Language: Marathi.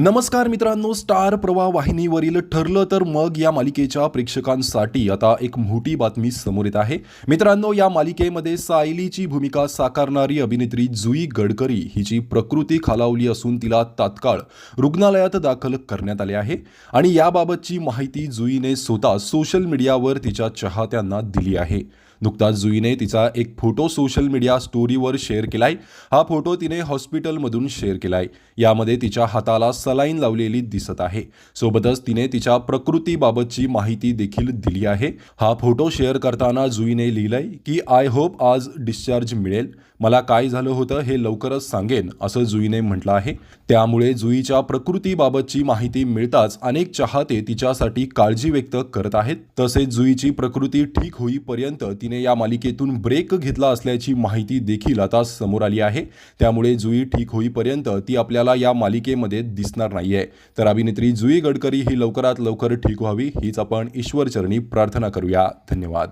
नमस्कार मित्रांनो स्टार प्रवाह वाहिनीवरील ठरलं तर मग या मालिकेच्या प्रेक्षकांसाठी आता एक मोठी बातमी समोर येत आहे. मित्रांनो या मालिकेमध्ये सायलीची भूमिका साकारणारी अभिनेत्री जुई गडकरी हिची प्रकृती खालावली असून तिला तात्काळ रुग्णालयात दाखल करण्यात आले आहे आणि याबाबतची माहिती जुईने स्वतः सोशल मीडियावर तिच्या चाहत्यांना दिली आहे. नुकताच जुईने तिचा एक फोटो सोशल मीडिया स्टोरीवर शेअर केलाय. हा फोटो तिने हॉस्पिटलमधून शेअर केलाय. यामध्ये तिच्या हाताला सलाईन लावलेली दिसत आहे. सोबतच तिने तिच्या प्रकृतीबाबतची माहिती देखील दिली आहे. हा फोटो शेअर करताना जुईने लिहिलंय की आय होप आज डिस्चार्ज मिळेल. मला काय झालं होतं हे लवकरच सांगेन असं जुईने म्हटलं आहे. त्यामुळे जुईच्या प्रकृतीबाबतची माहिती मिळताच अनेक चाहते तिच्यासाठी काळजी व्यक्त करत आहेत. तसेच जुईची प्रकृती ठीक होईपर्यंत ती तिने या मालिकेतून ब्रेक घेतला असल्याची माहिती देखील आता समोर आली आहे. त्यामुळे जुई ठीक होईपर्यंत ती आपल्याला या मालिकेमध्ये दिसणार नाहीये. तर अभिनेत्री जुई गडकरी ही लवकरात लवकर ठीक व्हावी हीच आपण ईश्वरचरणी प्रार्थना करूया. धन्यवाद.